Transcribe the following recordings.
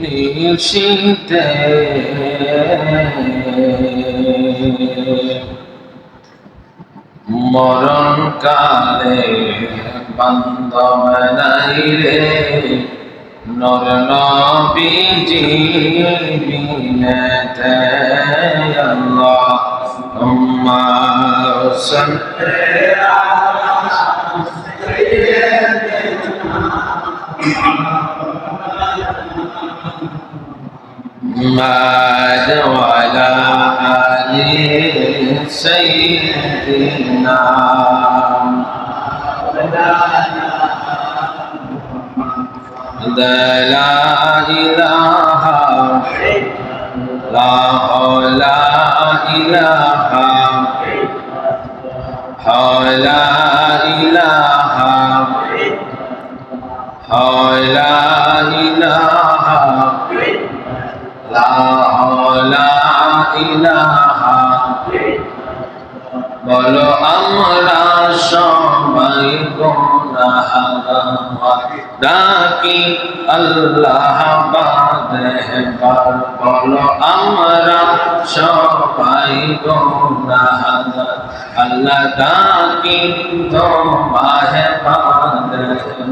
নিশিতে মরণ কালে বান্ধব নাই রে। নর নবীজি বিনেতে আল্লাহ। উম্মা محمد وعلى آل سيدنا لا إله لا لا إله لا ইলাহা। বলো আমরা সবাই ডাকি আল্লাহ বলো আমরা সবাই আল্লাহ ডাকি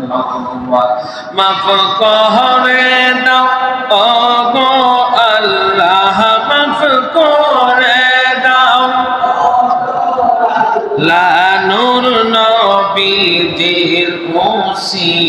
বাদবার মাফ করে দাও মুসিলা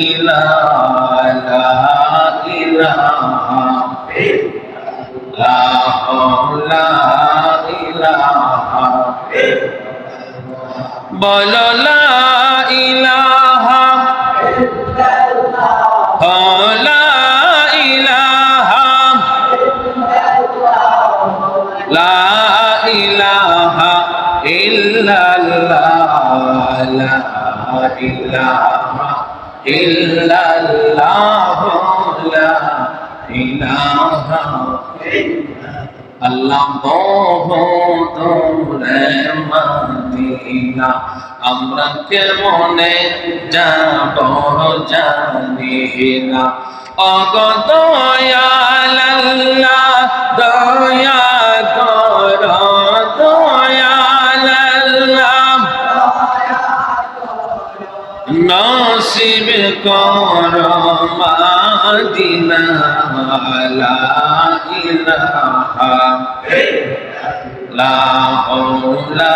আমরা কেমনে যাব জানি না। অগদয়াল্লাহ দয়া কর দয়াল্লাহ নসিব কর মাদিনা লা ইলাহা লা হাওলা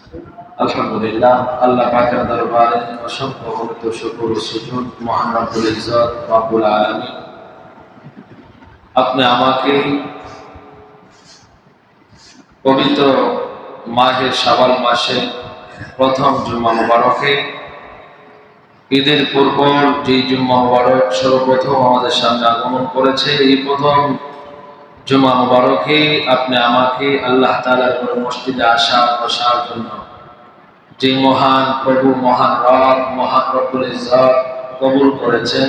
আলহামদুলিল্লাহ, আল্লাহ পাকের দরবারে অসংখ্য ভক্ত শুকর মহান রব্বুল আলামিন। আপনি আমাকে পবিত্র মাহে শাওয়াল মাসে প্রথম জুম্মা মুবারকে, ঈদের পূর্ব যে জুম্মা মুবারক সর্বপ্রথম আমাদের সামনে আগমন করেছে, এই প্রথম জুম্মা মুবারকে আপনি আমাকে আল্লাহ তাআলার করে মসজিদে আসা বসার জন্য। যে মহান প্রভু, মহান রব, মহান রব্বুল ইজ্জত কবুল করেছেন,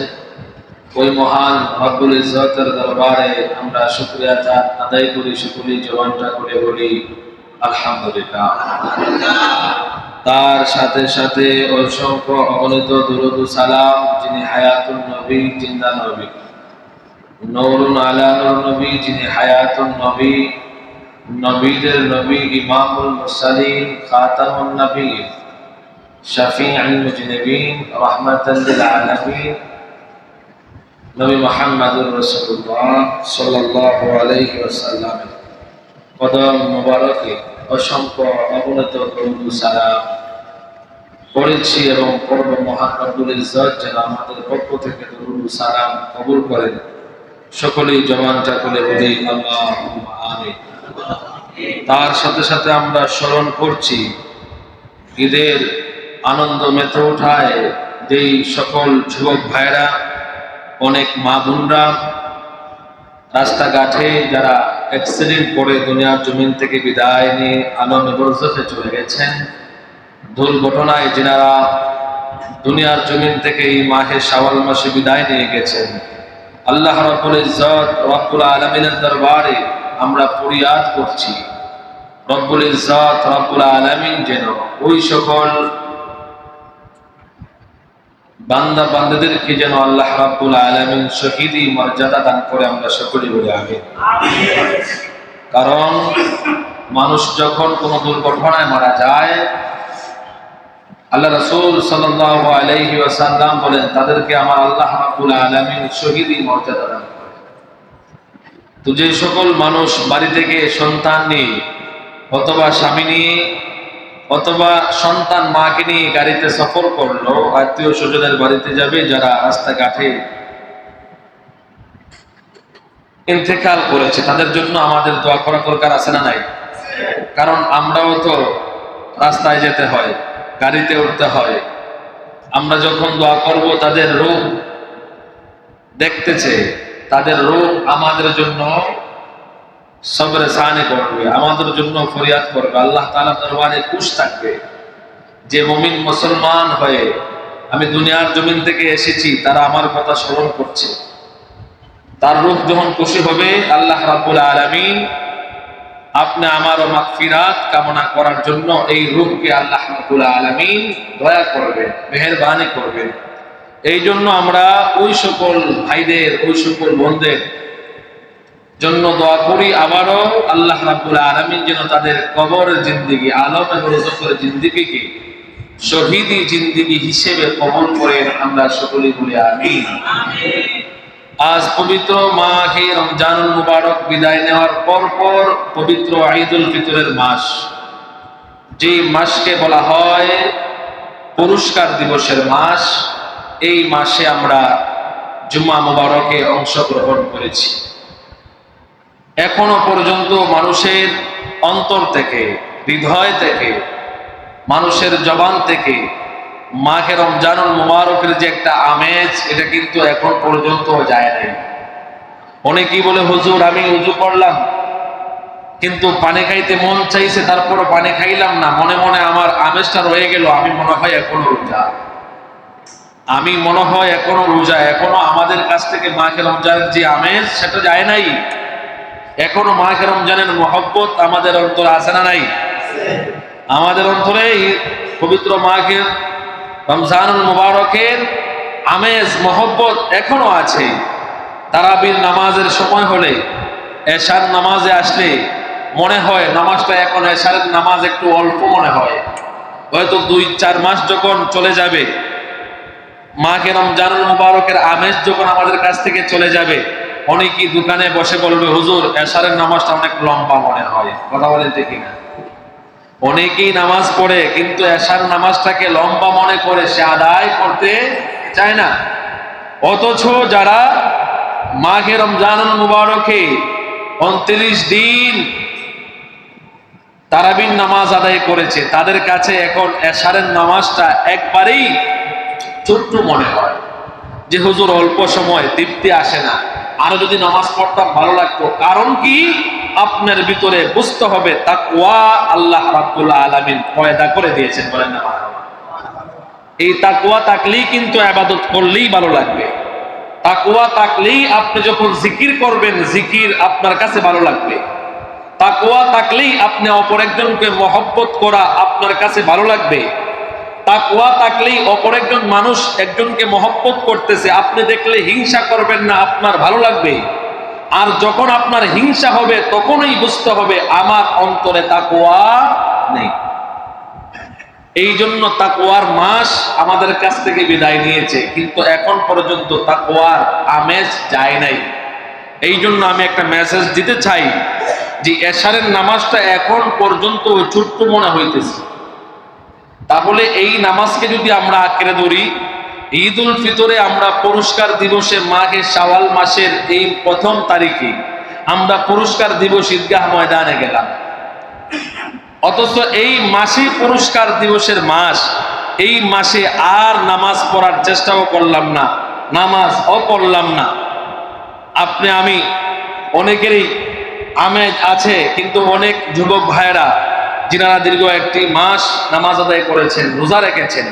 ওই মহান রব্বুল ইজ্জতের দরবারে আমরা শুকরিয়া আদায় করি সকলেই জবানটা করে বলি, আলহামদুলিল্লাহ। তার সাথে সাথে অসংখ্য অগণিত দুরুদ সালাম যিনি হায়াতুল নবী, জিন্দা নবী। নৌরুন আলা নবী, যিনি হায়াতুন নবী, নবীদের নবী, ইমামুল মুরসালিন, খাতামুন নবী শফিউল মুজনিবিন, রাহমাতাল লিল আলামিন। নবী মুহাম্মদুর রাসূলুল্লাহ সাল্লাল্লাহু আলাইহি ওয়াসাল্লাম। কদম মুবারকে অসংখ্য অগণিত দরুদ সালাম পড়েছি এবং পড়ব মহান রব্বুল ইজ্জত যেন আমাদের পক্ষ থেকে দরুদ সালাম কবুল করেন। সকলেই জবানটা খুলে বলি আল্লাহ তার সাথে সাথে আমরা স্মরণ করছি, ঈদের আনন্দ মেতে ওঠায় যেই সকল যুবক ভাইরা অনেক মা বোনরা, রাস্তাঘাটে যারা অ্যাক্সিডেন্ট করে দুনিয়ার জমিন থেকে বিদায় নিয়ে আলমে বরজখে চলে গেছেন, দুর্ঘটনায় যেনারা দুনিয়ার জমিন থেকে এই মাহে শাওয়াল মাসে বিদায় নিয়ে গেছেন আল্লাহ রাব্বুল ইজ্জত রব্বুল আলামিনের দরবারে আমরা ফরিয়াদ করছি। রব্বুল ইজ্জত রব্বুল আলামিন যেন ওই সকল বান্দা বান্দাদেরকে যেন আল্লাহ রাব্বুল আলামিন শহীদি মর্যাদা দান করে আমরা সকলে বলে আগে কারণ মানুষ যখন কোনো দুর্ঘটনায় মারা যায় আল্লাহ রাসূল সাল্লাল্লাহু আলাইহি ওয়াসাল্লাম বলেন, তাদেরকে আমার আল্লাহ রাব্বুল আলামিন শহীদি মর্যাদা দান করে তো যে সকল মানুষ বাড়ি থেকে সন্তান নিয়ে, অথবা স্বামী নিয়ে, অথবা সন্তান মাকে নিয়ে গাড়িতে সফর করল আত্মীয় স্বজনের বাড়িতে যাবে, যারা রাস্তাঘাটে ইন্তেকাল করেছে, তাদের জন্য আমাদের দোয়া করা দরকার আছে না নাই? কারণ আমরাও তো রাস্তায় যেতে হয়। গাড়িতে উঠতে হয়। আমরা যখন দোয়া করব, তাদের রূপ দেখতেছে। তাদের রূপ আমাদের জন্য সবরে সাহানি করবে, আমাদের জন্য ফরিয়াদ করবে। আল্লাহ তালা দরবারে খুশ থাকবে। যে মমিন মুসলমান হয়ে আমি দুনিয়ার জমিন থেকে এসেছি, তারা আমার কথা স্মরণ করছে। তার রূপ যখন খুশি হবে, আল্লাহ রাব্বুল আলামিন আপনি আমারও মাগফিরাত কামনা করার জন্য এই রূপকে আল্লাহ রাব্বুল আলামিন দয়া করবেন, মেহেরবানি করবেন। এই জন্য আমরা ওই সকল ভাইদের, ওই সকল বোনদের জন্য দোয়া করি, আবারও আল্লাহ রাব্বুল আলামিন যেন তাদের কবরের জিন্দিগি, আলম এবং রজকের জিন্দিগিকে শহীদি জিন্দিগি হিসেবে কবল করেন, আমরা সকলেই বলি আমিন। আজ পবিত্র মাহে রমজানুল মুবারক বিদায় নেওয়ার পর পর পবিত্র ঈদুল ফিতরের মাস। যে মাসকে বলা হয় পুরস্কার দিবসের মাস, এই মাসে আমরা জুম্মা মুবারকে অংশগ্রহণ করেছি। এখনও পর্যন্ত মানুষের অন্তর থেকে, হৃদয় থেকে, মানুষের জবান থেকে মাকে রমজানুল মুবারকের যে একটা আমেজ, এটা কিন্তু এখন পর্যন্ত যায় নাই। অনেকেই বলে, হুজুর, আমি উজু করলাম। কিন্তু পানি খাইতে মন চাইছে তারপরও পানি খাইলাম না। মনে মনে আমার আমেজটা রয়ে গেল, আমি মনে হয় এখনও রোজা। আমি মনে হয় এখনও রোজা। এখনও আমাদের কাছ থেকে মাকে রমজানের যে আমেজ, সেটা যায় নাই। এখনও মাকে রমজানের মহব্বত আমাদের অন্তরে আসে না নাই? আমাদের অন্তরে পবিত্র মাকে রমজানুল মুবারকের আমেজ, মহব্বত এখনও আছে। তারাবির নামাজের সময় হলে এশার নামাজে আসলে মনে হয় নামাজটা এখন এশারের নামাজ একটু অল্প মনে হয়। হয়তো দুই, চার মাস যখন চলে যাবে, মাকে রমজানুল মুবারকের আমেজ যখন আমাদের কাছ থেকে চলে যাবে, অনেকেই দোকানে বসে বলবে, হুজুর, এশারের নামাজটা অনেক লম্বা মনে হয়। কথা বলেন দেখি না অনেকেই নামাজ পড়ে, কিন্তু এশার নামাজটাকে লম্বা মনে করে সে আদায় করতে চায় না। অথচ যারা মাঘে রমজানুল মুবারকে উনত্রিশ দিন তারাবিন নামাজ আদায় করেছে, তাদের কাছে এখন এশারের নামাজটা একবারেই ছোট্ট মনে হয় যে, হুজুর, অল্প সময়, তৃপ্তি আসে না। আরও যদি নামাজ পড়তাম, ভালো লাগতো। কারণ কি? আপনার ভিতরে বুঝতে হবে তাকওয়া আল্লাহ রাব্বুল আলামিন পয়দা করে দিয়েছেন বলেন না এই তাকওয়া থাকলেই কিন্তু আবাদত করলেই ভালো লাগবে। তাকওয়া থাকলেই আপনি যখন জিকির করবেন, জিকির আপনার কাছে ভালো লাগবে। তাকওয়া থাকলেই আপনি অপর একজনকে মহব্বত করা আপনার কাছে ভালো লাগবে। তাকওয়া থাকলেই অপর একজন মানুষ একজনকে মহব্বত করতেছে, আপনি দেখলে হিংসা করবেন না, আপনার ভালো লাগবে। আর যখন আপনার হিংসা হবে, তখনই বুঝতে হবে আমার অন্তরে তাকওয়া নেই। এই জন্য তাকওয়ার মাস আমাদের কাছ থেকে বিদায় নিয়েছে, কিন্তু এখন পর্যন্ত তাকওয়ার আমেজ যায় নাই। এই জন্য আমি একটা মেসেজ দিতে চাই যে, এশারের নামাজটা এখন পর্যন্ত ছোট্ট মনে হইতেছে। তাহলে এই নামাজকে যদি আমরা আঁকড়ে ধরি ঈদ উল ফিতরে আমরা পুরস্কার দিবসে মাঘে শাওয়াল মাসের এই প্রথম তারিখে আমরা পুরস্কার দিবস ঈদগাহ ময়দানে গেলাম। অথচ এই মাসে পুরস্কার দিবসের মাস, এই মাসে আর নামাজ পড়ার চেষ্টাও করলাম না, নামাজ ও পড়লাম না। আপনি, আমি অনেকেরই আমেজ আছে, কিন্তু অনেক যুবক ভাইয়েরা, যিনারা দীর্ঘ একটি মাস নামাজ আদায় করেছেন, রোজা রেখেছেন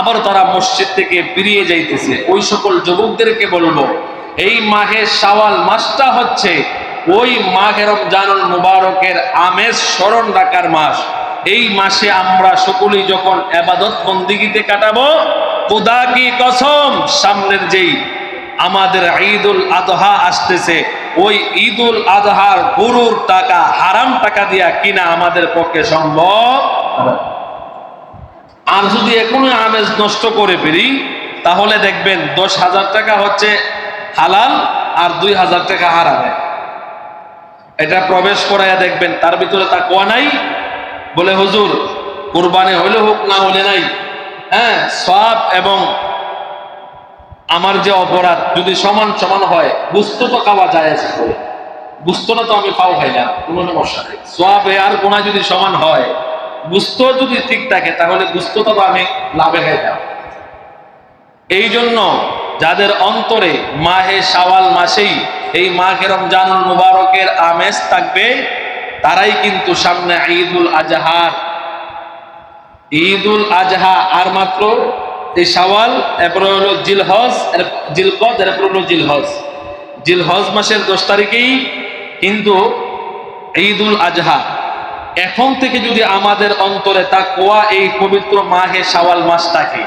আবার তারা মসজিদ থেকে বেরিয়ে যাইতেছে। ওই সকল যুবকদেরকে বলব, এই মাহে শাওয়াল মাসটা হচ্ছে ওই মাঘের রমজানুল মুবারকের আমেজ স্মরণ রাখার মাস। এই মাসে আমরা সকলেই যখন আবাদত বন্দিগিতে কাটাবো, খোদা কি কসম, সামনের যেই আমাদের ঈদুল আদহা আসতেছে, ওই ঈদুল আদহার গরুর টাকা, হারাম টাকা দিয়া কিনা আমাদের পক্ষে সম্ভব আর যদি এখনও আমেজ নষ্ট করে ফেরি তাহলে দেখবেন দশ হাজার টাকা হচ্ছে হালাল আর দুই হাজার টাকা হারাবে এটা প্রবেশ করাইয়া দেখবেন, তার ভিতরে তা কোয়া নাই। বলে, হুজুর, কোরবানি হইলে হোক না হলে নাই। হ্যাঁ সব এবং আমার যে অপরাধ, যদি সমান সমান হয়, বুঝতো তো খাওয়া যায় বুঝতো না তো আমি পাও খাইলাম, কোনো সমস্যা নেই। সব আর গোনা যদি সমান হয় বুঝতো যদি ঠিক থাকে, তাহলে বুঝতো তো আমি লাভে খাইলাম এই জন্য যাদের অন্তরে মাহে সাওয়াল মাসেই এই মাঘে রমজানুল মুবারকের আমেজ থাকবে, তারাই কিন্তু সামনে ঈদুল আজহার ঈদুল আজহা আর মাত্র এই সাওয়াল এরপরে হলো জিলহজ জিলকদ, এরপর হলো জিলহজ। জিলহজ মাসের দশ তারিখেই কিন্তু ঈদুল আজহা। এখন থেকে যদি আমাদের অন্তরে তা কোয়া এই পবিত্র মাহে শাওয়াল মাস থাকে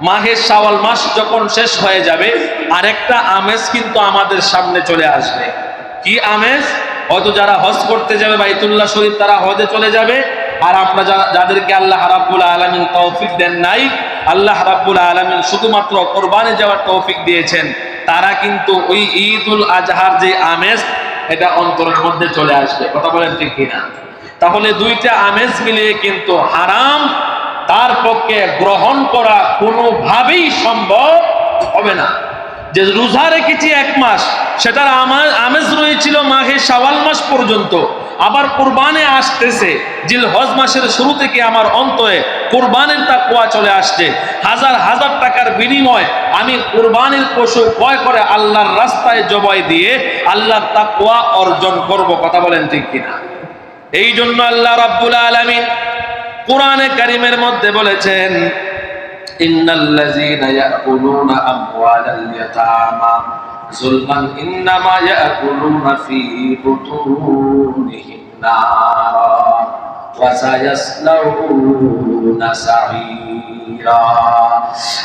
মাহের শাওয়াল মাস যখন শেষ হয়ে যাবে, আরেকটা আমেজ কিন্তু আমাদের সামনে চলে আসবে। কি আমেজ? হয়তো যারা হজ করতে যাবে বাইতুল্লাহ শরীফ, তারা হজে চলে যাবে। আর আমরা যাদেরকে আল্লাহ রাব্বুল আলামিন তৌফিক দেন নাই, আল্লাহ রাব্বুল আলামিন শুধুমাত্র কোরবানি যাওয়ার তৌফিক দিয়েছেন, তারা কিন্তু ওই ঈদুল আজহার যে আমেজ, এটা অন্তরের মধ্যে চলে আসবে। কথা বলেন ঠিক কিনা? তাহলে দুইটা আমেজ মিলিয়ে কিন্তু হারাম, তার পক্ষে গ্রহণ করা কোনোভাবেই সম্ভব হবে না। যে রোজা রেখেছি এক মাস, সেটার আমার আমেজ রয়েছিল মাঘে শাওয়াল মাস পর্যন্ত। আবার কোরবানে আসতেছে জিল হজ মাসের শুরু থেকে আমার অন্তরে কোরবানের তাকুয়া চলে আসছে। হাজার হাজার টাকার বিনিময় আমি কোরবানির পশু ক্রয় করে আল্লাহর রাস্তায় জবাই দিয়ে আল্লাহর তাকুয়া অর্জন করব, কথা বলেন ঠিক কিনা? এই জন্য আল্লাহ রাব্বুল আলামিন কোরআনে কারিমের মধ্যে বলেছেন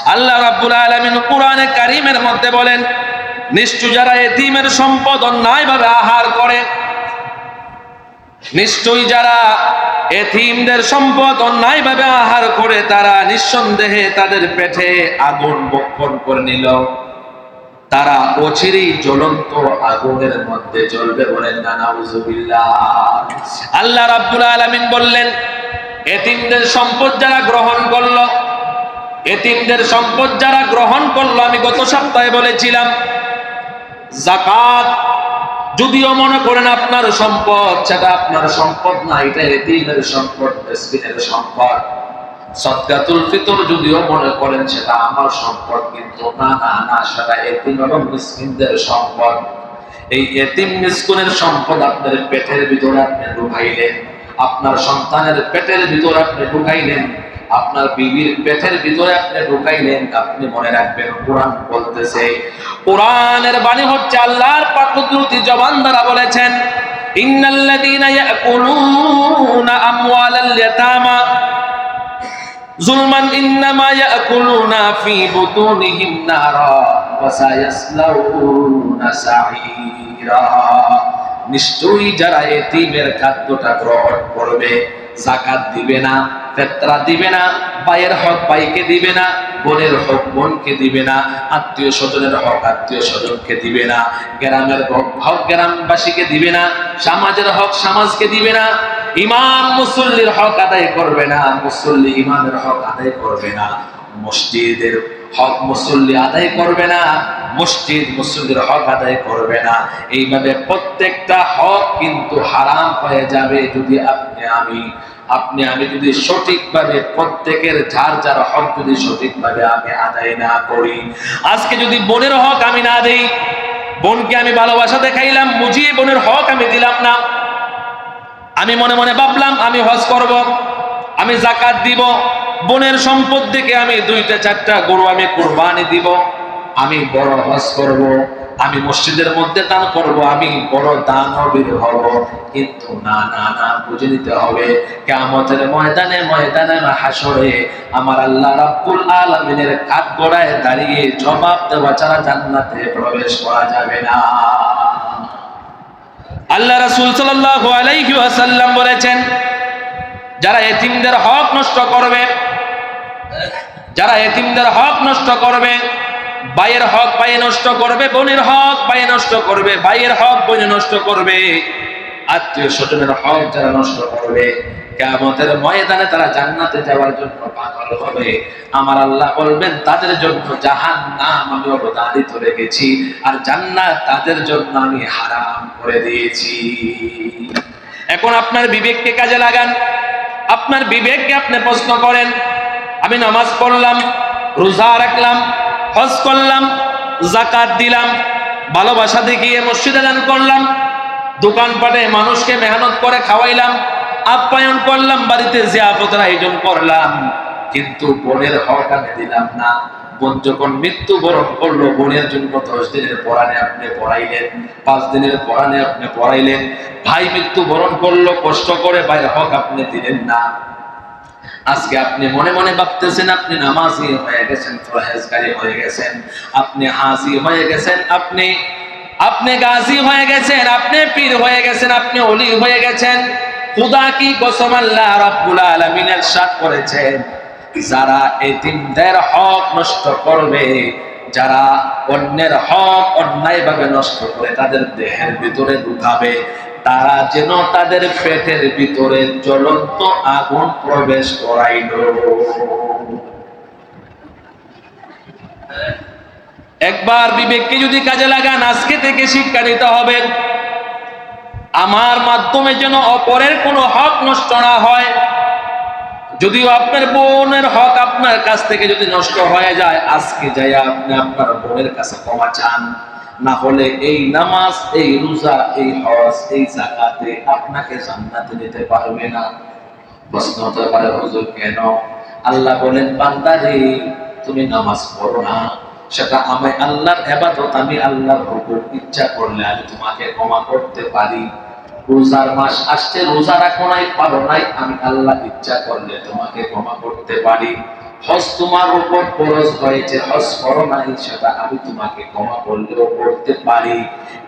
আল্লাহ রাব্বুল আলামিন কোরআনে কারিমের মধ্যে বলেন, নিশ্চয় যারা এতিমের সম্পদ অন্যায়ভাবে আহার করে নিশ্চয়ই যারা এথিমদের সম্পদ অন্যায়ভাবে আহার করে, তারা নিঃসন্দেহে তাদের পেটে আগুন বক্ষণ করে নিল। তারা অচিরেই জ্বলন্ত আগুনের মধ্যে জ্বলবে বলেন আল্লাহ রাব্বুল আলামিন বললেন, এতিমদের সম্পদ যারা গ্রহণ করল, এতিমদের সম্পদ যারা গ্রহণ করল, আমি গত সপ্তাহে বলেছিলাম জাকাত যদিও মনে করেন আপনার সম্পদ, সেটা আপনার সম্পদ না এটা এতিমের সম্পদ মিসকিনের সম্পদ। সদকাতুল ফিতর যদিও মনে করেন সেটা আমার সম্পদ, কিন্তু না না না, সেটা এতিম এবং মিসকিনদের সম্পদ। এই এতিম মিসকুনের সম্পদ আপনার পেটের ভিতরে আপনি ঢুকাইলেন, আপনার সন্তানের পেটের ভিতরে আপনি ঢুকাইলেন আপনার বিবির পেটের ভিতরে আপনি ঢুকাইলেন, আপনি মনে রাখবেন কোরআন বলতেছে। কোরআনের বাণী হচ্ছে আল্লাহর পাক কুদরতি জবান দ্বারা বলেছেন, ইন্নাল্লাযীনা ইয়াকুলুনা আমওয়ালাল ইয়াতামা। জুলমান ইন্নামা ইয়াকুলুনা ফি বুতুনিহিম নারা ওয়া সায়াসলাউনা নিশ্চয়ই যারা এতিমের খাদ্যটা গ্রহণ করবে জাকাত দিবে না ফেতরা দিবে না, ভাইয়ের হক ভাইকে দিবে না, বোনের হক বোনকে দিবে না, আত্মীয় স্বজনের হক আত্মীয় স্বজনকে দিবে না, গ্রামের হক গ্রামবাসীকে দিবে না, সমাজের হক সমাজকে দিবে না, ইমাম মুসল্লির হক আদায় করবে না, মুসল্লি ইমামের হক আদায় করবে না, মসজিদের হক মুসল্লি আদায় করবে না, মসজিদ মুসল্লির হক আদায় করবে না। এইভাবে প্রত্যেকটা হক কিন্তু হারাম হয়ে যাবে যদি আপনি আমি আপনি, আমি যদি সঠিকভাবে প্রত্যেকের যার যার হক যদি সঠিকভাবে আমি আদায় না করি, আজকে যদি বোনের হক আমি না দেই, বোনকে আমি ভালোবাসা দেখাইলাম, বুঝিয়ে বোনের হক আমি দিলাম না। আমি মনে মনে ভাবলাম, আমি হজ করব, আমি জাকাত দিব, বোনের সম্পদ থেকে আমি দুইটা, চারটা গরু আমি কোরবানি দিব, আমি বড় হজ করব। আমি মসজিদের মধ্যে দান করব, আমি বড় দানবীর হব। কিন্তু না না না, বুঝে নিতে হবে কেমতের ময়দানে ময়দানে হাসরে আমার আল্লাহ রাব্বুল আলামিনের কাঠ গোড়ায় দাঁড়িয়ে জবাব দেওয়া ছাড়া জান্নাতে প্রবেশ করা যাবে না। আল্লাহ রাসূল ওয়াসাল্লাম বলেছেন, যারা এতিমদের হক নষ্ট করবে, যারা এতিমদের হক নষ্ট করবে ভাইয়ের হক ভাইয়ে নষ্ট করবে, বোনের হক ভাইয়ে নষ্ট করবে, ভাইয়ের হক বোনে নষ্ট করবে। আত্মীয় স্বজনের হক যারা নষ্ট করবে কেমতের ময়দানে তারা জান্নাতে যাওয়ার জন্য পাগল হবে। আমার আল্লাহ বলবেন, তাদের জন্য জাহান নাম আমি অবদানিত রেখেছি, আর জান্নাত তাদের জন্য আমি হারাম করে দিয়েছি। এখন আপনার বিবেককে কাজে লাগান। আপনার বিবেককে আপনি প্রশ্ন করেন, আমি নামাজ পড়লাম, রোজা রাখলাম হজ করলাম জাকাত দিলাম, ভালোবাসা দেখিয়ে মসজিদে দান করলাম, দোকানপাটে মানুষকে মেহনত করে খাওয়াইলাম, আপ্যায়ন করলাম, বাড়িতে জিয়াফতের আয়োজন করলাম, কিন্তু বোনের হক আমি দিলাম না। বোন যখন মৃত্যু বরণ করল, বোনের জন্য দশ দিনের পরাণে আপনি পড়াইলেন, পাঁচ দিনের পরাণে আপনি পড়াইলেন। ভাই মৃত্যু বরণ করল, কষ্ট করে ভাইয়ের হক আপনি দিলেন না। আজকে আপনি মনে মনে ভাবতেছেন, আপনি নামাজি হয়ে গেছেন ফরহেজকারী হয়ে গেছেন, আপনি হাসি হয়ে গেছেন, আপনি আপনি গাজী হয়ে গেছেন, আপনি পীর হয়ে গেছেন, আপনি অলি হয়ে গেছেন। খুদা কি কসম আল্লাহ রাব্বুল আলামিন ইরশাদ করেছেন যারা এতিমদের হক নষ্ট করবে, যারা অন্যের হক অন্যায়ভাবে নষ্ট করে তাদের দেহের ভিতরে ঢুকাবে তারা যেন তাদের পেটের ভিতরে জ্বলন্ত আগুন প্রবেশ করাইল। একবার বিবেককে যদি কাজে লাগান, আজকে থেকে শিক্ষা নিতে হবে, আমার মাধ্যমে যেন অপরের কোনো হক নষ্ট না হয়। যদিও আপনার বোনের হক আপনার কাছ থেকে যদি নষ্ট হয়ে যায়, আজকে যাই আপনি আপনার বোনের কাছে ক্ষমা চান। না হলে এই নামাজ, এই রোজা, এই হজ, এই জাকাতে আপনাকে জান্নাতে নিতে পারবে না। প্রশ্ন হতে পারে, হুজুর, কেন? আল্লাহ বলেন, বান্দারে, তুমি নামাজ পড়ো না। সেটা আমি আল্লাহর এবাদত আমি আল্লাহর হুকুম, ইচ্ছা করলে আমি তোমাকে ক্ষমা করতে পারি। রোজার মাস আসছে, রোজা রাখো নাই, পারো নাই, আমি আল্লাহ ইচ্ছা করলে তোমাকে ক্ষমা করতে পারি। হজ তোমার উপর খরচ হয়েছে, হজ করো নাই সেটা আমি তোমাকে ক্ষমা করলেও করতে পারি।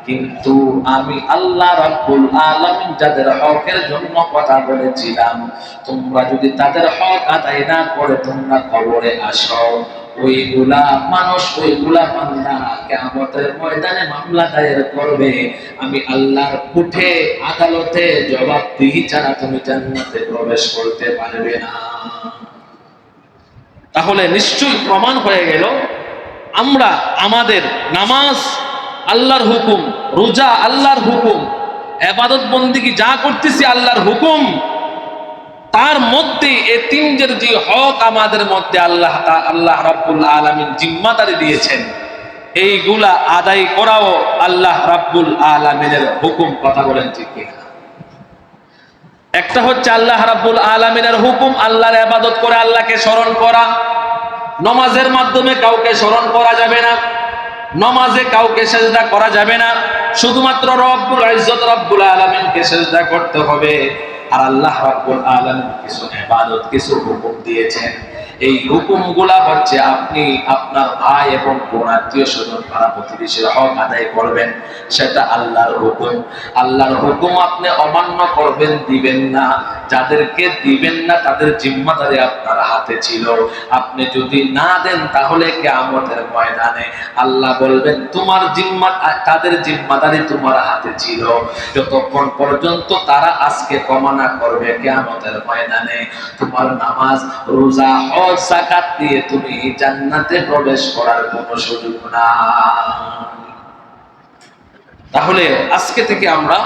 কিন্তু আমি আল্লাহ রাব্বুল আলামিন যাদের হকের জন্য কথা বলেছিলাম, তোমরা যদি তাদের হক আদায় না করে তোমরা কবরে আসো। ওইগুলা মানুষ, ওইগুলা বান্দা কেমতের ময়দানে মামলা দায়ের করবে। আমি আল্লাহর উঠে আদালতে জবাবদিহি ছাড়া তুমি জান্নাতে প্রবেশ করতে পারবে না। তাহলে নিশ্চয়ই প্রমাণ হয়ে গেল, আমরা আমাদের নামাজ আল্লাহর হুকুম, রোজা আল্লাহর হুকুম, এবাদত বন্দিকে যা করতেছি আল্লাহর হুকুম, তার মধ্যে এতিমদের যে হক আমাদের মধ্যে আল্লাহ আল্লাহ রাব্বুল আলামিন জিম্মাদারি দিয়েছেন, এইগুলা আদায় করাও আল্লাহ রাব্বুল আলামিনের হুকুম, কথা বলেন ঠিক কিনা। একটা হচ্ছে আল্লাহ রাব্বুল আলামিনের হুকুম, আল্লাহর ইবাদত করে আল্লাহকে স্মরণ করা। নমাজের মাধ্যমে কাউকে স্মরণ করা যাবে না, নমাজে কাউকে সেজদা করা যাবে না। শুধুমাত্র রব্বুল ইজ্জত রব্বুল আলামিনকে সেজদা করতে হবে। আর আল্লাহ রাব্বুল আলামিন কিছু আবাদত কিছু হুকুম দিয়েছেন। এই হুকুমগুলা হচ্ছে আপনি আপনার ভাই এবং বোন, আত্মীয় স্বজন পাড়া প্রতিবেশীর হক আদায় করবেন, সেটা আল্লাহর হুকুম। আল্লাহর হুকুম আপনি অমান্য করবেন, দিবেন না। যাদেরকে দিবেন না, তাদের জিম্মাদারি আপনার হাতে ছিল। আপনি যদি না দেন, তাহলে কেয়ামতের ময়দানে আল্লাহ বলবেন, তোমার জিম্মা, তাদের জিম্মাদারি তোমার হাতে ছিল। যতক্ষণ পর্যন্ত তারা আজকে কমানা করবে, কেয়ামতের ময়দানে তোমার নামাজ, রোজা হজ জাকাত দিয়ে তুমি জান্নাতে প্রবেশ করার কোনো সুযোগ না তাহলে আজকে থেকে আমরা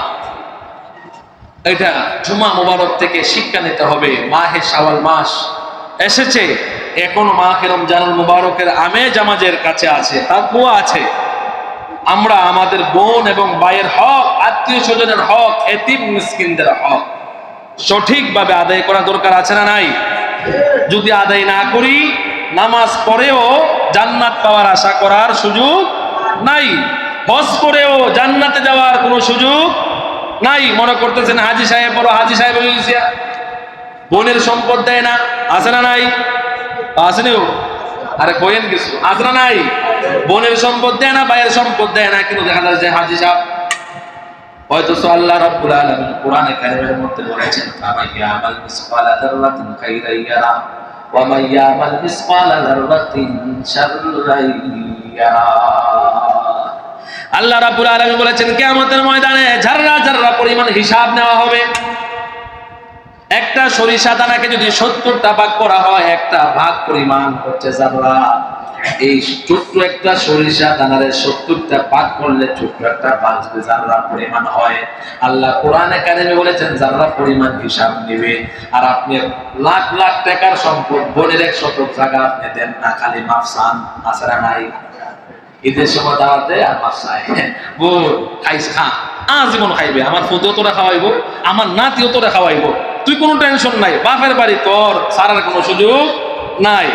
এটা জুমা মোবারক থেকে শিক্ষা নিতে হবে। মাহে শাওয়াল মাস এসেছে। এখনও মাহে রমজানুল মুবারকের আমে জামাজের কাছে আছে তাকুয়া আছে। আমরা আমাদের বোন এবং ভাইয়ের হক, আত্মীয় স্বজনের হক, এতিম মিসকিনদের হক সঠিকভাবে আদায় করা দরকার আছে না নাই? যদি আদায় না করি, নামাজ পড়েও জান্নাত পাওয়ার আশা করার সুযোগ নাই। হজ করেও জান্নাতে যাওয়ার কোনো সুযোগ নাই। মনে করতেছেন হাজি সাহেব বড় হাজি সাহেব। বোনের সম্পদ দেয় না। আছে না নাই? আসেনিও আরে কইেন কিছু। আছে না নাই? বোনের সম্পদ দেয় না, ভাইয়ের সম্পদ দেয় না। কিন্তু দেখা যাচ্ছে হাজি সাহেব হয়তো আল্লাহ আলামিন কোরআনে কারিমের মধ্যে বলেছেন, ফামান ইয়ামাল মিসকালা যাররাতিন ইয়ারা, ওয়া ইয়ামাল মিসকালা যাররাতিন ইয়ারা। আল্লাহ রাব্বুল আলামিন বলেছেন, কিয়ামতের ময়দানে ঝাররা ঝাররা পরিমাণ হিসাব নেওয়া হবে। একটা সরিষা দানাকে যদি সত্তরটা ভাগ করা হয়, একটা ভাগ পরিমাণ হচ্ছে জাররা এই ছোট্ট একটা সরিষা দানারে সত্তরটা পাক করলে ছোট্ট একটা যদি জাররা পরিমাণ হয়। আল্লাহ কোরআনে একাডেমি বলেছেন জাররা পরিমাণ হিসাব নেবে, আর আপনি লাখ লাখ টাকার সম্পদ, বোনের এক শতক জায়গা আপনি দেন না, খালি মাফসান আসারা নাই। ঈদের সময় দাওয়াতে আর মাফসায় খাইস, খা। আজীবন খাইবে, আমার ফুতেও তোরা খাওয়াইবো, আমার নাতিও তোরা খাওয়াইবো। তুই কোনো টেনশন নাই, বাপের বাড়ি তোর সারার কোনো সুযোগ নাই।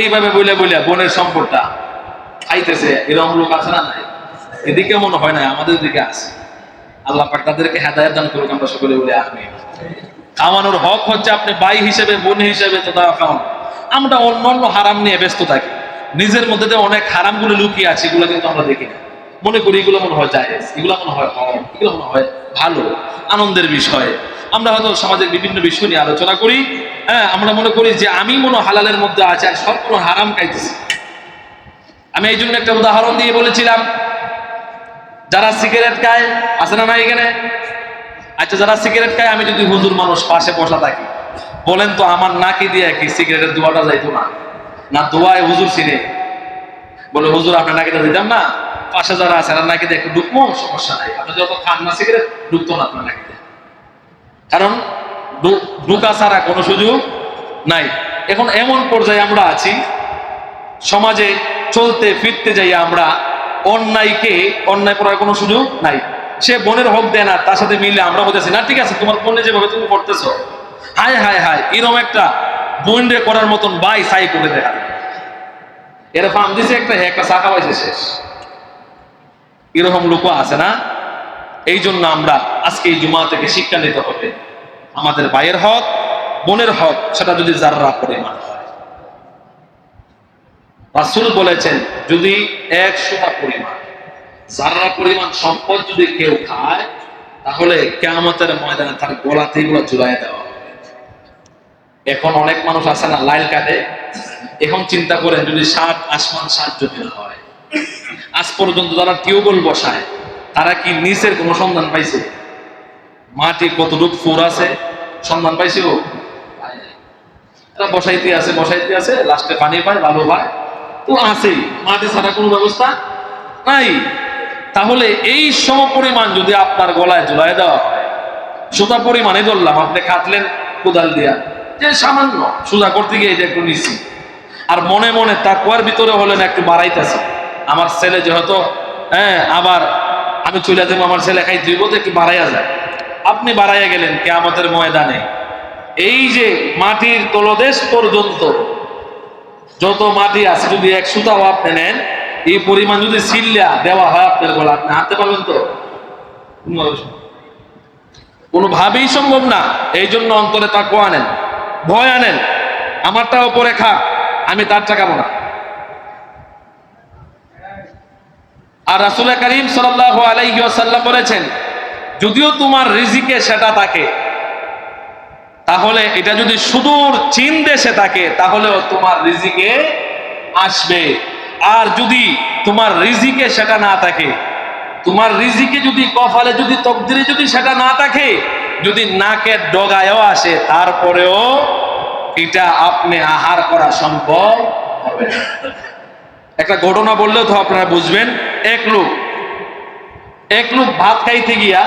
এইভাবে বলে বলে বোনের সম্পদটা খাইতেছে এরকম লোক আছে না নাই? এদিকে মনে হয় না আমাদের দিকে আছে। আল্লাহ পাক তাদেরকে হেদায়ত দান করুক, আমরা সকলে বলে আমি খাওয়ানোর হক হচ্ছে আপনি ভাই হিসেবে, বোন হিসেবে তো দেওয়া খাওয়ানো আমরা অন্য অন্য হারাম নিয়ে ব্যস্ত থাকি। নিজের মধ্যে যে অনেক হারামগুলো লুকিয়ে আছে, এগুলো কিন্তু আমরা দেখি না। মনে করি এগুলো মনে হয় যায় এগুলো মনে হয় হক এগুলো মনে হয় ভালো, আনন্দের বিষয়। আমরা হয়তো সমাজের বিভিন্ন বিষয় নিয়ে আলোচনা করি। হ্যাঁ আমরা মনে করি যে আমি মনে হালালের মধ্যে আছে আর সব কোনো হারাম খাইতেছি। আমি এই জন্য একটা উদাহরণ দিয়ে বলেছিলাম, যারা সিগারেট খায়, আছে না না এখানে? আচ্ছা যারা সিগারেট খায়, আমি যদি হুজুর মানুষ পাশে বসা থাকি, বলেন তো আমার নাকি দিয়ে কি সিগারেটের দোয়াটা যাইতো না? না দোয়ায় হুজুর চিনে। বলে, হুজুর, আপনার নাকিটা দিতাম না। পাশে যারা আছে আর নাকি দিয়ে একটু ঢুকবো, সমস্যা নাই। আপনি যত খান না সিগারেট, ঢুকতো না আপনার নাকিতে কারণ ঢুকা ছাড়া কোনো সুযোগ নাই। এখন এমন পর্যায়ে আমরা আছি, সমাজে চলতে ফিরতে যাই আমরা, অন্যায়কে, অন্যায় করার কোনো সুযোগ নাই। সে বোনের হক দেয় না, তার সাথে মিলে আমরা বলতেছি, না, ঠিক আছে, তোমার বোনে যেভাবে তুমি করতেছো হায় হায় হায় এরকম একটা বোন রে করার মতন বাই সাই করে দেখা। এর ফার্ম দিছে একটা একটা শাখা পাইছে শেষ। এরকম লোকও আছে না? এই জন্য আমরা আজকে এই জুমা থেকে শিক্ষা নিতে হবে। আমাদের ভাইয়ের হক, বোনের হক, সেটা যদি যাররা পরিমাণ রাসুল বলেছেন, যদি এক সোনা পরিমাণ যারা পরিমাণ সম্পদ যদি কেউ খায়, তাহলে কেয়ামতের ময়দানে তার গলাতে এগুলো জুলাই দেওয়া হবে। এখন অনেক মানুষ আছে না, লাইল কাটে। এখন চিন্তা করেন, যদি সাত আসমান সাত যদি হয়, আজ পর্যন্ত তারা টিউবওয়েল বসায় তারা কি নিচের কোনো সন্ধান পাইছে? মাটি কতটুকু ফুর আছে, সন্ধান পাইছে ও তারা বসাইতে আছে বসাইতে আছে, লাস্টে পানি পায় ভালো পায়। তো আছেই, মাটি ছাড়া কোনো ব্যবস্থা নাই। তাহলে এই সম পরিমাণ যদি আপনার গলায় ঝুলাই দেওয়া হয় সোজা পরিমাণে ধরলাম, আপনি কাটলেন কোদাল দিয়া, যে সামান্য সোজা করতে গিয়ে এটা একটু নিচ্ছি আর মনে মনে তাকুয়ার ভিতরে হলেন একটু বাড়াইতেছে। আমার ছেলে যেহেতু হ্যাঁ আবার আমি চলে যাব, আমার ছেলে খাই দিব তো একটু বাড়াইয়া যায়। আপনি বাড়াইয়া গেলেন কে আমাদের ময়দানে। এই যে মাটির তলদেশ পর্যন্ত, যত মাটি আছে, যদি এক সুতাও আপনি নেন, এই পরিমাণ যদি সিল্লা দেওয়া হয় আপনার গলা আপনি হাঁটতে পারবেন তো? কোনোভাবেই সম্ভব না। এই জন্য অন্তরে তাকে আনেন, ভয় আনেন। আমারটা ওপরে খা আমি তার টাকাবো না। আর রাসুল করিম সাল্লাহ আলাইসাল্লাম বলেছেন, যদিও তোমার রিজিকে সেটা থাকে, তাহলে এটা যদি সুদূর চীন দেশে থাকে, তাহলেও তোমার রিজিকে আসবে আর যদি তোমার রিজিকে সেটা না থাকে, তোমার রিজিকে যদি কফালে যদি তকদিরে যদি সেটা না থাকে, যদি নাকের ডগায়ও আসে, তারপরেও এটা আপনি আহার করা সম্ভব হবে না। একটা ঘটনা বললেও তো আপনারা বুঝবেন। এক লোক এক লোক ভাত খাইতে গিয়া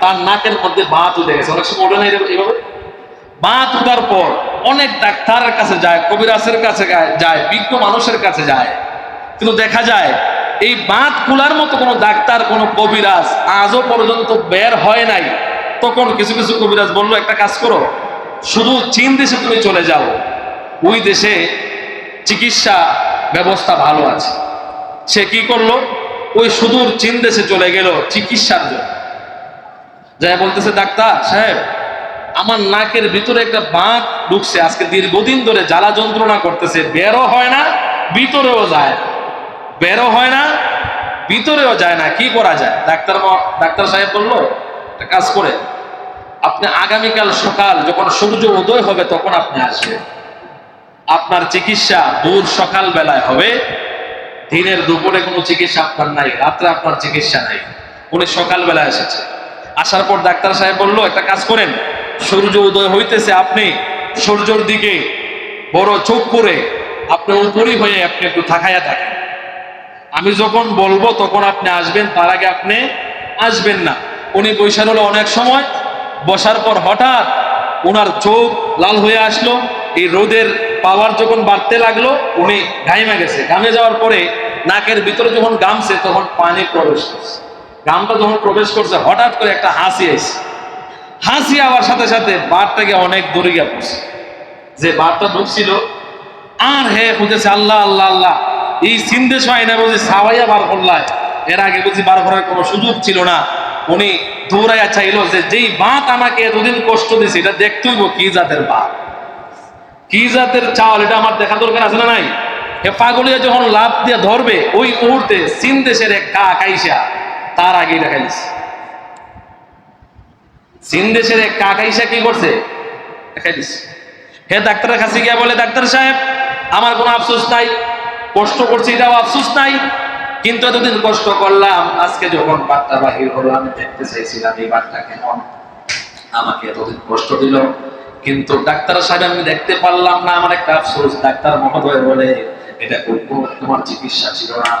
তার নাকের মধ্যে ভাত উঠে গেছে। অনেক সময় এরকম- ভাত উঠার পর অনেক ডাক্তারের কাছে যায়, কবিরাজের কাছে যায় বিজ্ঞ মানুষের কাছে যায়। কিন্তু দেখা যায়, এই বাঁধ খোলার মতো কোনো ডাক্তার, কোনো কবিরাজ আজও পর্যন্ত বের হয় নাই। তখন কিছু কিছু কবিরাজ বলল, একটা কাজ করো, শুধু চীন দেশে তুমি চলে যাও। ওই দেশে চিকিৎসা ব্যবস্থা ভালো আছে। সে কি করল? ওই সুদূর চীন দেশে চলে গেল চিকিৎসার জন্য। যাই বলতেছে, ডাক্তার সাহেব, আমার নাকের ভিতরে একটা বাঁক ঢুকছে। আজকে দীর্ঘদিন ধরে জ্বালা যন্ত্রণা করতেছে। বেরো হয় না, ভিতরেও যায় বেরো হয় না, ভিতরেও যায় না। কি করা যায়? ডাক্তার ডাক্তার সাহেব বলল, একটা কাজ করে আপনি আগামীকাল সকাল যখন সূর্য উদয় হবে তখন আপনি আসবেন। আপনার চিকিৎসা দূর সকাল বেলায় হবে। দিনের দুপুরে কোনো চিকিৎসা আপনার নাই, রাত্রে আপনার চিকিৎসা নাই। উনি সকালবেলা এসেছে। আসার পর ডাক্তার সাহেব বলল, একটা কাজ করেন, সূর্য উদয় হইতেছে, আপনি সূর্যর দিকে বড় চোখ করে আপনি উপরই হয়ে আপনি একটু থাকাইয়া থাকেন। আমি যখন বলব তখন আপনি আসবেন, তার আগে আপনি আসবেন না। উনি বৈশাখ হলো অনেক সময়, বসার পর হঠাৎ ওনার চোখ লাল হয়ে আসলো, এই রোদের পাওয়ার যখন বাড়তে লাগল, উনি ঘামে গেছে। ঘামে যাওয়ার পরে নাকের ভিতরে যখন গামছে তখন পানি প্রবেশ করছে। গামটা যখন প্রবেশ করছে, হঠাৎ করে একটা হাসি এসে। হাসি আওয়ার সাথে সাথে বারটাকে অনেক দূরে গিয়ে পড়ছে যে বারটা ঢুকছিল, আর হে বুঝেছে আল্লাহ আল্লাহ আল্লাহ। এই সিন্ধে হয় না বুঝি সাওয়াইয়া বার করলায়। এর আগে বুঝি বার করার কোনো সুযোগ ছিল না। উনি দৌড়াইয়া চাইলো যে যেই বাঁক আমাকে এতদিন কষ্ট দিছে, এটা দেখতে হইব কি জাতের বাঁক। কি জাতের চাল, এটা আমার দেখা দরকার আছে না নাই? হে পাগলিয়া যখন লাভ দিয়ে ধরবে, ওই মুহূর্তে চীন দেশের এক কাক আইসা, তার আগেই দেখা চীন দেশের এক কাক আইসা কি করছে? দেখাই দিচ্ছে হে ডাক্তারের কাছে গিয়া বলে, ডাক্তার সাহেব, আমার কোনো আফসোস নাই, কষ্ট করছি, এটাও আফসোস নাই। কিন্তু এতদিন কষ্ট করলাম, আজকে যখন বার্তা বাহির হলো, আমি দেখতে চাইছিলাম এই বার্তা কেমন। আমাকে এতদিন কষ্ট দিল, কিন্তু ডাক্তার সাহেব, আমি দেখতে পারলাম না, আমার একটা আফসোস। ডাক্তার মহোদয় বলে, এটা তোমার চিকিৎসা ছিল না।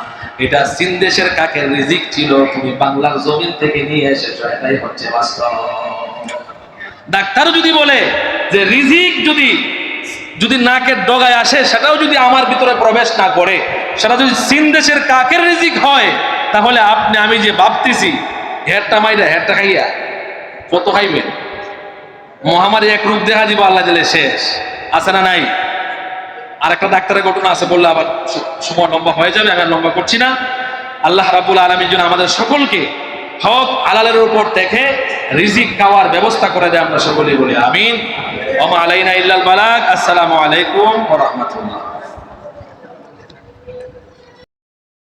এটা চীন দেশের কাকের রিজিক ছিল, তুমি বাংলার জমিন থেকে নিয়ে এসেছ, এটাই হচ্ছে বাস্তব। ডাক্তার যদি বলে যে, রিজিক যদি যদি নাকের ডগায় আসে, সেটাও যদি আমার ভিতরে প্রবেশ না করে, সেটা যদি চীন দেশের কাকের রিজিক হয়, তাহলে আপনি, আমি যে ভাবতেছি হেরটা মাইরা হেরটা খাইয়া, কত খাইবেন মহামারী এক রূপ দেখা দিব, আল্লাহ দিলে শেষ। আছে না নাই? আর একটা ডাক্তারের ঘটনা আছে, বললে আবার সময় লম্বা হয়ে যাবে, আমি লম্বা করছি না। আল্লাহ রাবুল আলমীর জন্য আমাদের সকলকে হক আলালের উপর দেখে রিজিক খাওয়ার ব্যবস্থা করে দেয় আমরা সকলেই বলি, আমিন। ওমা আলাইনা ইল্লাল বালাক আসসালামু আলাইকুম ওয়া রাহমাতুল্লাহ।